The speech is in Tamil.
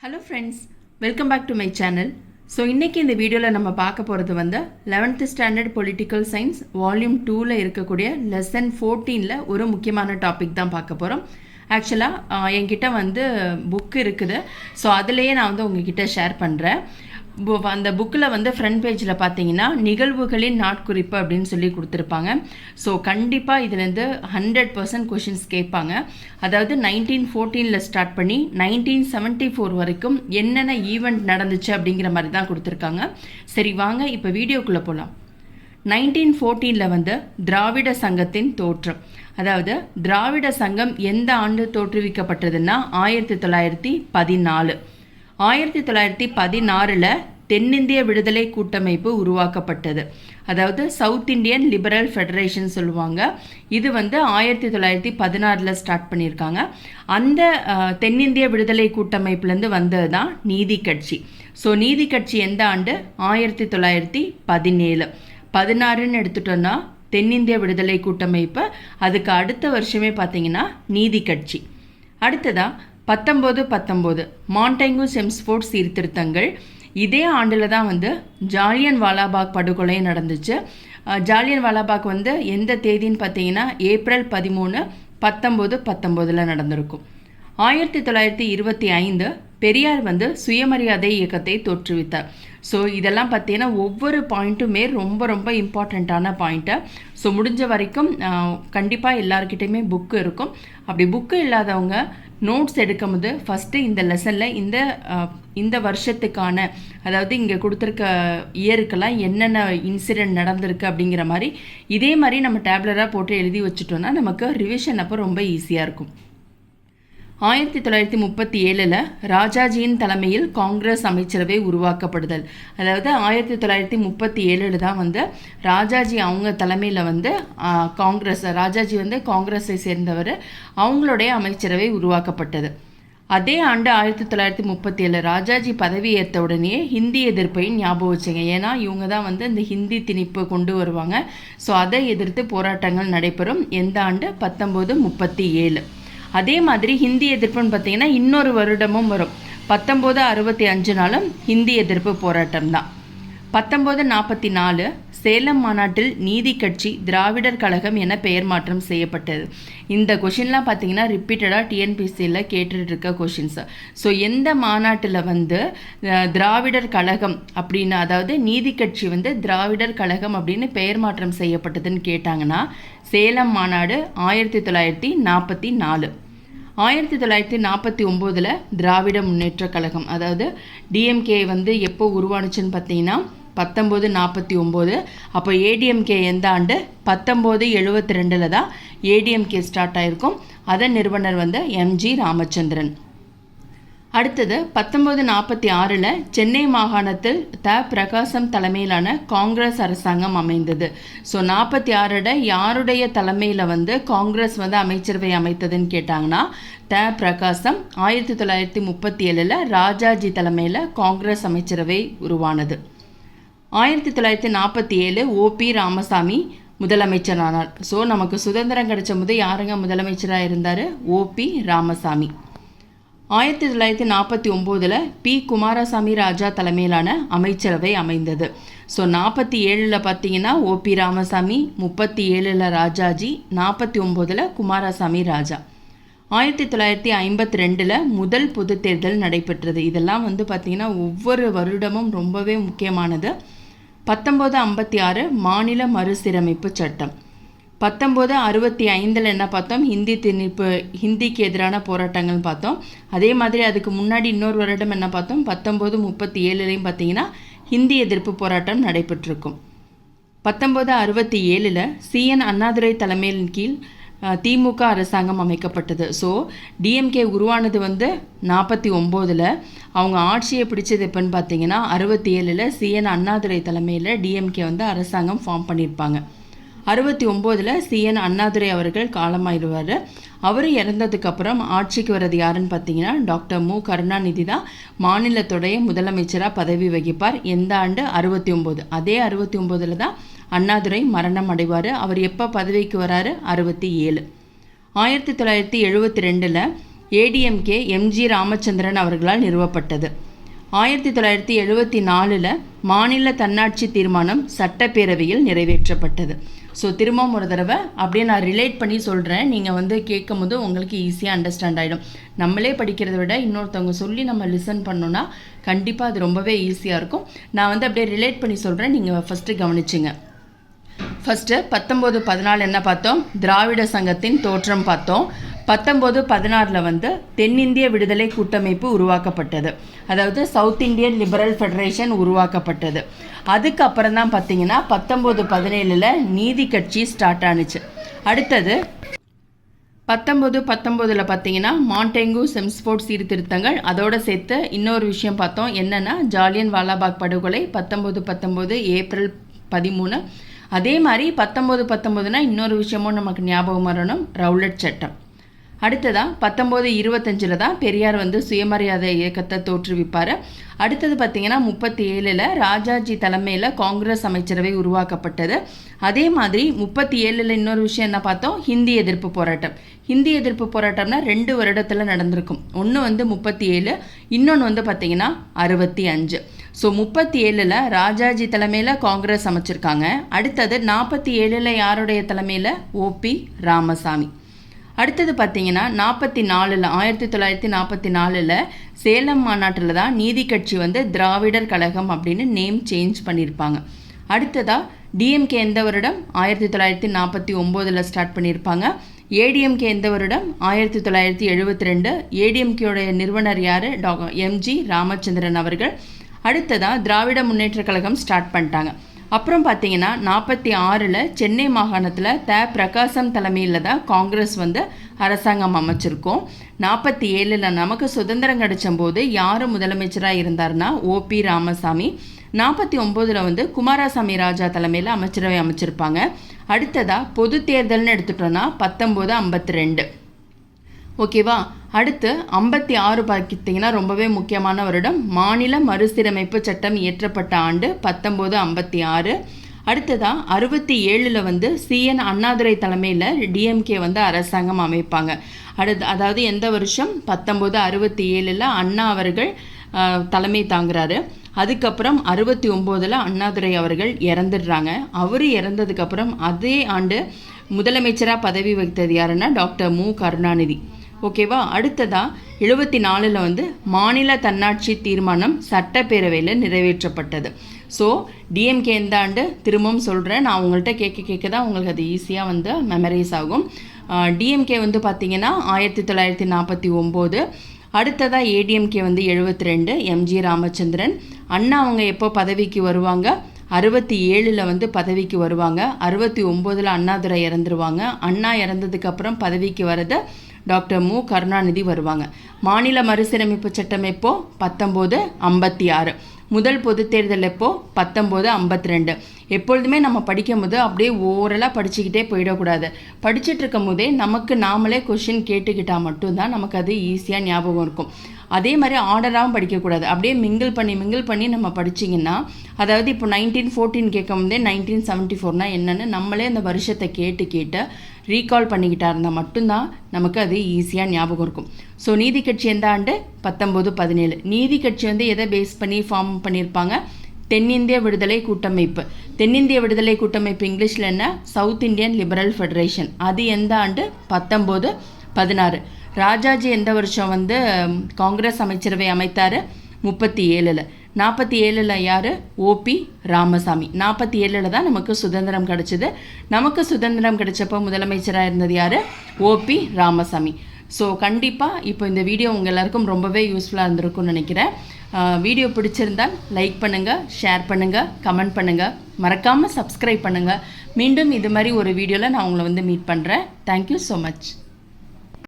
Hello friends welcome back to my channel so இன்றைக்கி இந்த வீடியோவில் நம்ம பார்க்க போகிறது வந்து eleventh standard political science volume டூவில் இருக்கக்கூடிய லெசன் ஃபோர்டீனில் ஒரு முக்கியமான டாபிக் தான் பார்க்க போகிறோம் ஆக்சுவலாக என்கிட்ட வந்து புக் இருக்குது. ஸோ அதுலேயே நான் வந்து உங்ககிட்ட ஷேர் பண்ணுறேன் அந்த புக்கில் வந்து ஃப்ரண்ட் பேஜில் பார்த்தீங்கன்னா நிகழ்வுகளின் நாட்குறிப்பு அப்படின்னு சொல்லி கொடுத்துருப்பாங்க. ஸோ கண்டிப்பாக இதுலேருந்து ஹண்ட்ரட் பர்சன்ட் கொஷின்ஸ் கேட்பாங்க. அதாவது நைன்டீன் ஃபோர்டீனில் ஸ்டார்ட் பண்ணி நைன்டீன் செவன்ட்டி ஃபோர் வரைக்கும் என்னென்ன ஈவெண்ட் நடந்துச்சு அப்படிங்கிற மாதிரி தான் கொடுத்துருக்காங்க. சரி வாங்க இப்போ வீடியோக்குள்ளே போகலாம் நைன்டீன் ஃபோர்டீனில் வந்து திராவிட சங்கத்தின் தோற்றம். அதாவது திராவிட சங்கம் எந்த ஆண்டு தோற்றுவிக்கப்பட்டதுன்னா ஆயிரத்தி தொள்ளாயிரத்தி பதினாலு. ஆயிரத்தி தொள்ளாயிரத்தி பதினாறில் தென்னிந்திய விடுதலை கூட்டமைப்பு உருவாக்கப்பட்டது. அதாவது சவுத் இந்தியன் லிபரல் ஃபெடரேஷன் சொல்லுவாங்க. இது வந்து ஆயிரத்தி தொள்ளாயிரத்தி பதினாறில் ஸ்டார்ட் பண்ணியிருக்காங்க. அந்த தென்னிந்திய விடுதலை கூட்டமைப்புலேருந்து வந்தது தான் நீதி கட்சி. ஸோ நீதி கட்சி எந்த ஆண்டு? ஆயிரத்தி தொள்ளாயிரத்தி பதினேழு. பதினாறுன்னு எடுத்துட்டோன்னா தென்னிந்திய விடுதலை கூட்டமைப்பு. அதுக்கு அடுத்த வருஷமே பார்த்தீங்கன்னா நீதி கட்சி. அடுத்ததா? பத்தொம்போது பத்தொம்போது. மாண்டெங்கு செம்ஸ்போர்ட் சீர்திருத்தங்கள். இதே ஆண்டில் தான் வந்து ஜாலியன் வாலாபாக் படுகொலையும் நடந்துச்சு. ஜாலியன் வாலாபாக் வந்து எந்த தேதின்னு பார்த்தீங்கன்னா ஏப்ரல் பதிமூணு பத்தொம்போது பத்தொம்போதில் நடந்திருக்கும். ஆயிரத்தி தொள்ளாயிரத்தி இருபத்தி ஐந்து பெரியார் வந்து சுயமரியாதை இயக்கத்தை தோற்றுவித்தார். ஸோ இதெல்லாம் பார்த்தீங்கன்னா ஒவ்வொரு பாயிண்ட்டுமே ரொம்ப ரொம்ப இம்பார்ட்டண்ட்டான பாயிண்ட்டு. ஸோ முடிஞ்ச வரைக்கும் கண்டிப்பாக எல்லாருக்கிட்டையுமே புக்கு இருக்கும். அப்படி புக்கு இல்லாதவங்க நோட்ஸ் எடுக்கும்போது ஃபஸ்ட்டு இந்த லெசனில் இந்த இந்த வருஷத்துக்கான அதாவது இங்கே கொடுத்துருக்க இயருக்கெல்லாம் என்னென்ன இன்சிடெண்ட் நடந்திருக்கு அப்படிங்கிற மாதிரி இதே மாதிரி நம்ம டேப்லராக போட்டு எழுதி வச்சுட்டோன்னா நமக்கு ரிவிஷன் அப்போ ரொம்ப ஈஸியாக இருக்கும். ஆயிரத்தி தொள்ளாயிரத்தி முப்பத்தி ஏழில் ராஜாஜியின் தலைமையில் காங்கிரஸ் அமைச்சரவை உருவாக்கப்படுதல். அதாவது ஆயிரத்தி தொள்ளாயிரத்தி முப்பத்தி ஏழில் தான் வந்து ராஜாஜி அவங்க தலைமையில் வந்து காங்கிரஸ் ராஜாஜி வந்து காங்கிரஸை சேர்ந்தவர். அவங்களுடைய அமைச்சரவை உருவாக்கப்பட்டது. அதே ஆண்டு ஆயிரத்தி தொள்ளாயிரத்தி முப்பத்தி ஏழு ராஜாஜி பதவி ஏற்ற உடனே ஹிந்தி எதிர்ப்பையும் ஞாபகம் வச்சுங்க. ஏன்னா இவங்க தான் வந்து இந்த ஹிந்தி திணிப்பு கொண்டு வருவாங்க. ஸோ அதை எதிர்த்து போராட்டங்கள் நடைபெறும். எந்த ஆண்டு? பத்தொம்போது முப்பத்தி ஏழு. அதே மாதிரி ஹிந்தி எதிர்ப்புன்னு பார்த்தீங்கன்னா இன்னொரு வருடமும் வரும். பத்தொம்போது அறுபத்தி அஞ்சு நாளும் ஹிந்தி எதிர்ப்பு போராட்டம் தான் பத்தொம்போது நாற்பத்தி நாலு சேலம் மாநாட்டில் நீதி கட்சி திராவிடர் கழகம் என பெயர் மாற்றம் செய்யப்பட்டது. இந்த கொஷின்லாம் பார்த்தீங்கன்னா ரிப்பீட்டடாக டிஎன்பிசியில் கேட்டுட்டு இருக்க கொஷின்ஸ். ஸோ எந்த மாநாட்டில் வந்து திராவிடர் கழகம் அப்படின்னு அதாவது நீதி கட்சி வந்து திராவிடர் கழகம் அப்படின்னு பெயர் மாற்றம் செய்யப்பட்டதுன்னு கேட்டாங்கன்னா சேலம் மாநாடு ஆயிரத்தி தொள்ளாயிரத்தி நாற்பத்தி நாலு. ஆயிரத்தி தொள்ளாயிரத்தி நாற்பத்தி ஒம்போதில் திராவிட முன்னேற்றக் கழகம் அதாவது டிஎம்கே வந்து எப்போ உருவானுச்சுன்னு பார்த்தீங்கன்னா பத்தொம்போது நாற்பத்தி ஒம்பது. அப்போ ஏடிஎம்கே எந்த ஆண்டு? பத்தொம்போது எழுபத்தி ரெண்டில் தான் ஏடிஎம்கே ஸ்டார்ட் ஆயிருக்கும். அதன் நிறுவனர் வந்து எம்ஜி ராமச்சந்திரன். அடுத்தது பத்தொம்போது நாற்பத்தி ஆறில் சென்னை மாகாணத்தில் த. பிரகாசம் தலைமையிலான காங்கிரஸ் அரசாங்கம் அமைந்தது. ஸோ நாற்பத்தி ஆறில் யாருடைய தலைமையில் வந்து காங்கிரஸ் வந்து அமைச்சரவை அமைத்ததுன்னு கேட்டாங்கன்னா த. பிரகாசம் ஆயிரத்தி தொள்ளாயிரத்தி முப்பத்தி ஏழில் ராஜாஜி தலைமையில் காங்கிரஸ் அமைச்சரவை உருவானது. ஆயிரத்தி தொள்ளாயிரத்தி நாற்பத்தி ஏழு ஓபி ராமசாமி முதலமைச்சரானார். ஸோ நமக்கு சுதந்திரம் கிடைச்ச போது யாருங்க முதலமைச்சராக இருந்தார்? ஓபி ராமசாமி. ஆயிரத்தி தொள்ளாயிரத்தி நாற்பத்தி ஒம்போதில் பி. குமாரசாமி ராஜா தலைமையிலான அமைச்சரவை அமைந்தது. ஸோ நாற்பத்தி ஏழில் பார்த்தீங்கன்னா ஓபி ராமசாமி முப்பத்தி ஏழில் ராஜாஜி நாற்பத்தி ஒம்போதில் குமாரசாமி ராஜா. ஆயிரத்தி தொள்ளாயிரத்தி ஐம்பத்தி ரெண்டில் முதல் பொது தேர்தல் நடைபெற்றது. இதெல்லாம் வந்து பார்த்திங்கன்னா ஒவ்வொரு வருடமும் ரொம்பவே முக்கியமானது. பத்தொம்போது ஐம்பத்தி ஆறு மாநில மறுசீரமைப்பு சட்டம். பத்தொம்போது அறுபத்தி ஐந்தில் என்ன பார்த்தோம்? ஹிந்தி திணிப்பு ஹிந்திக்கு எதிரான போராட்டங்கள் பார்த்தோம். அதே மாதிரி அதுக்கு முன்னாடி இன்னொரு வருடம் என்ன பார்த்தோம்? பத்தொம்போது முப்பத்தி ஏழுலையும் பார்த்தீங்கன்னா ஹிந்தி எதிர்ப்பு போராட்டம் நடைபெற்றிருக்கும். பத்தொம்போது அறுபத்தி ஏழில் சிஎன் அண்ணாதுரை தலைமையின் கீழ் திமுக அரசாங்கம் அமைக்கப்பட்டது. ஸோ டிஎம்கே உருவானது வந்து நாற்பத்தி ஒம்போதில். அவங்க ஆட்சியை பிடிச்சது எப்போன்னு பார்த்தீங்கன்னா அறுபத்தி ஏழில் சிஎன் அண்ணாதுரை தலைமையில் டிஎம்கே வந்து அரசாங்கம் ஃபார்ம் பண்ணியிருப்பாங்க. அறுபத்தி ஒம்போதில் சிஎன் அண்ணாதுரை அவர்கள் காலமாயிடுவார். அவர் இறந்ததுக்கப்புறம் ஆட்சிக்கு வர்றது யாருன்னு பார்த்தீங்கன்னா டாக்டர் மு. கருணாநிதி தான் மாநிலத்துடைய முதலமைச்சராக பதவி வகிப்பார். எந்த ஆண்டு? அறுபத்தி ஒம்பது. அதே அறுபத்தி ஒம்போதில் தான் அண்ணாதுரை மரணம் அடைவார். அவர் எப்போ பதவிக்கு வராரு? அறுபத்தி ஏழு. ஆயிரத்தி தொள்ளாயிரத்தி எழுபத்தி ரெண்டில் ஏடிஎம்கே எம்ஜி ராமச்சந்திரன் அவர்களால் நிறுவப்பட்டது. ஆயிரத்தி தொள்ளாயிரத்தி எழுபத்தி நாலில் மாநில தன்னாட்சி தீர்மானம் சட்டப்பேரவையில் நிறைவேற்றப்பட்டது. ஸோ திரும்பவும் ஒரு தடவை அப்படியே நான் ரிலேட் பண்ணி சொல்கிறேன் நீங்கள் வந்து கேட்கும் போது உங்களுக்கு ஈஸியாக அண்டர்ஸ்டாண்ட் ஆகிடும் நம்மளே படிக்கிறத விட இன்னொருத்தவங்க சொல்லி நம்ம லிசன் பண்ணோன்னா கண்டிப்பாக அது ரொம்பவே ஈஸியாக இருக்கும். நான் வந்து அப்படியே ரிலேட் பண்ணி சொல்கிறேன் நீங்கள் ஃபஸ்ட்டு கவனிச்சுங்க. ஃபஸ்ட்டு பத்தொம்போது பதினாலு என்ன பார்த்தோம்? திராவிட சங்கத்தின் தோற்றம் பார்த்தோம். பத்தொம்போது பதினாறில் வந்து தென்னிந்திய விடுதலை கூட்டமைப்பு உருவாக்கப்பட்டது. அதாவது சவுத் இந்தியன் லிபரல் ஃபெடரேஷன் உருவாக்கப்பட்டது. அதுக்கப்புறம் தான் பார்த்தீங்கன்னா பத்தொம்போது பதினேழில் நீதி கட்சி ஸ்டார்ட் ஆனுச்சு. அடுத்தது பத்தொம்போது பத்தொம்போதில் பார்த்தீங்கன்னா மாண்டெங்கு செம்ஸ்போர்ட் சீர்திருத்தங்கள் அதோடு சேர்த்து இன்னொரு விஷயம் பார்த்தோம். என்னென்னா ஜாலியன் வாலாபாக் படுகொலை பத்தொம்போது பத்தொம்போது ஏப்ரல் பதிமூணு. அதே மாதிரி பத்தொம்போது பத்தொம்போதுனா இன்னொரு விஷயமும் நமக்கு ஞாபகம் வரணும். ரவுலட் சட்டம். அடுத்ததாக பத்தொம்போது இருபத்தஞ்சில் தான் பெரியார் வந்து சுயமரியாதை இயக்கத்தை தோற்றுவிப்பார். அடுத்தது பார்த்திங்கன்னா முப்பத்தி ஏழில் ராஜாஜி தலைமையில் காங்கிரஸ் அமைச்சரவை உருவாக்கப்பட்டது. அதே மாதிரி முப்பத்தி ஏழில் இன்னொரு விஷயம் என்ன பார்த்தோம்? ஹிந்தி எதிர்ப்பு போராட்டம். ஹிந்தி எதிர்ப்பு போராட்டம்னா ரெண்டு வருடத்தில் நடந்திருக்கும். ஒன்று வந்து முப்பத்தி ஏழு இன்னொன்று வந்து பார்த்திங்கன்னா அறுபத்தி அஞ்சு. ஸோ முப்பத்தி ஏழில் ராஜாஜி தலைமையில் காங்கிரஸ் அமைச்சிருக்காங்க. அடுத்தது நாற்பத்தி ஏழில் யாருடைய தலைமையில்? ஓபி ராமசாமி. அடுத்தது பார்த்தீங்கன்னா நாற்பத்தி நாலில் ஆயிரத்தி தொள்ளாயிரத்தி நாற்பத்தி நாலில் சேலம் மாநாட்டில் தான் நீதி கட்சி வந்து திராவிடர் கழகம் அப்படின்னு நேம் சேஞ்ச் பண்ணியிருப்பாங்க. அடுத்ததாக டிஎம்கே எந்த வருடம்? ஆயிரத்தி தொள்ளாயிரத்தி நாற்பத்தி ஒம்போதில் ஸ்டார்ட் பண்ணியிருப்பாங்க ஏடிஎம்கே எந்த வருடம்? ஆயிரத்தி தொள்ளாயிரத்தி எழுபத்தி ரெண்டு ஏடிஎம்கேயோடைய நிறுவனர் யார்? டாக்டர் எம்ஜி ராமச்சந்திரன் அவர்கள். அடுத்ததாக திராவிட முன்னேற்ற கழகம் ஸ்டார்ட் பண்ணிட்டாங்க. அப்புறம் பார்த்தீங்கன்னா நாற்பத்தி ஆறில் சென்னை மாகாணத்தில் த. பிரகாசம் தலைமையில் தான் காங்கிரஸ் வந்து அரசாங்கம் அமைச்சிருக்கோம். நாற்பத்தி ஏழில் நமக்கு சுதந்திரம் கிடைச்சபோது யார் முதலமைச்சராக இருந்தார்னா ஓபி ராமசாமி. நாற்பத்தி ஒம்போதில் வந்து குமாரசாமி ராஜா தலைமையில் அமைச்சரவை அமைச்சிருப்பாங்க. அடுத்ததாக பொது தேர்தல்னு எடுத்துட்டோன்னா பத்தொம்போது ஐம்பத்தி ரெண்டு. ஓகேவா? அடுத்து ஐம்பத்தி ஆறு பார்த்தீங்கன்னா ரொம்பவே முக்கியமான வருடம். மாநில மறுசீரமைப்பு சட்டம் இயற்றப்பட்ட ஆண்டு பத்தொம்போது ஐம்பத்தி ஆறு. அடுத்ததாக அறுபத்தி ஏழில் வந்து சிஎன் அண்ணாதுரை தலைமையில் டிஎம்கே வந்து அரசாங்கம் அமைப்பாங்க. அடுத்து அதாவது எந்த வருஷம்? பத்தொம்போது அறுபத்தி ஏழில் அண்ணா அவர்கள் தலைமை தாங்குறாரு. அதுக்கப்புறம் அறுபத்தி ஒம்போதில் அண்ணாதுரை அவர்கள் இறந்துடுறாங்க. அவர் இறந்ததுக்கப்புறம் அதே ஆண்டு முதலமைச்சராக பதவி வகித்தது யாருன்னா டாக்டர் மு. கருணாநிதி. ஓகேவா? அடுத்ததாக எழுபத்தி நாலில் வந்து மாநில தன்னாட்சி தீர்மானம் சட்டப்பேரவையில் நிறைவேற்றப்பட்டது. ஸோ டிஎம்கே எந்த ஆண்டு திரும்பவும் சொல்கிறேன் நான் உங்கள்கிட்ட கேட்க கேட்க தான் உங்களுக்கு அது ஈஸியாக வந்து மெமரைஸ் ஆகும். டிஎம்கே வந்து பார்த்திங்கன்னா ஆயிரத்தி தொள்ளாயிரத்தி நாற்பத்தி ஒம்பது. அடுத்ததாக ஏடிஎம்கே வந்து எழுபத்தி ரெண்டு எம்ஜி ராமச்சந்திரன். அண்ணா அவங்க எப்போ பதவிக்கு வருவாங்க? அறுபத்தி ஏழில் வந்து பதவிக்கு வருவாங்க. அறுபத்தி ஒம்போதில் அண்ணாதுரை இறந்துருவாங்க. அண்ணா இறந்ததுக்கப்புறம் பதவிக்கு வரது டாக்டர் மு. கருணாநிதி வருவாங்க. மாநில மறுசீரமைப்பு சட்டம் எப்போ? பத்தொம்போது ஐம்பத்தி ஆறு. முதல் பொது தேர்தல் எப்போ? பத்தொம்போது ஐம்பத்தி ரெண்டு எப்பொழுதுமே நம்ம படிக்கும் போது அப்படியே ஓரலாக படிச்சுக்கிட்டே போயிடக்கூடாது. படிச்சுட்டு இருக்கும் போதே நமக்கு நாமளே கொஷின் கேட்டுக்கிட்டால் மட்டும்தான் நமக்கு அது ஈஸியாக ஞாபகம் இருக்கும். அதே மாதிரி ஆர்டராகவும் படிக்கக்கூடாது. அப்படியே மிங்கிள் பண்ணி மிங்கிள் பண்ணி நம்ம படிச்சிங்கன்னா அதாவது இப்போ நைன்டீன் ஃபோர்டீன் கேட்கும் போதே நைன்டீன் செவன்ட்டி ஃபோர்னால் என்னென்னு நம்மளே அந்த வருஷத்தை கேட்டு கேட்டு ரீகால் பண்ணிக்கிட்டா இருந்தால் மட்டும்தான் நமக்கு அது ஈஸியாக ஞாபகம் இருக்கும். ஸோ நீதி கட்சி எந்த ஆண்டு? பத்தொம்போது பதினேழு. நீதி கட்சி வந்து எதை பேஸ் பண்ணி ஃபார்ம் ஃபார்ம் பண்ணியிருப்பாங்க தென்னிந்திய விடுதலை கூட்டமைப்பு. தென்னிந்திய விடுதலை கூட்டமைப்பு இங்கிலீஷில் என்ன? சவுத் இந்தியன் லிபரல் ஃபெடரேஷன் அது எந்த ஆண்டு? பத்தொம்போது பதினாறு. ராஜாஜி எந்த வருஷம் வந்து காங்கிரஸ் அமைச்சரவை அமைத்தார்? முப்பத்தி ஏழில் நாற்பத்தி ஏழில் யார் ஓபி ராமசாமி. நாற்பத்தி ஏழில் தான் நமக்கு சுதந்திரம் கிடச்சிது. நமக்கு சுதந்திரம் கிடைச்சப்போ முதலமைச்சராக இருந்தது யார்? ஓபி ராமசாமி. ஸோ கண்டிப்பாக இப்போ இந்த வீடியோ உங்கள் எல்லாருக்கும் ரொம்பவே யூஸ்ஃபுல்லாக இருந்திருக்கும்னு நினைக்கிறேன். வீடியோ பிடிச்சிருந்தால் லைக் பண்ணுங்கள் ஷேர் பண்ணுங்கள் கமெண்ட் பண்ணுங்கள் மறக்காமல் சப்ஸ்கிரைப் பண்ணுங்கள் மீண்டும் இது மாதிரி ஒரு வீடியோவில் நான் உங்களை வந்து மீட் பண்ணுறேன் தேங்க்யூ ஸோ மச்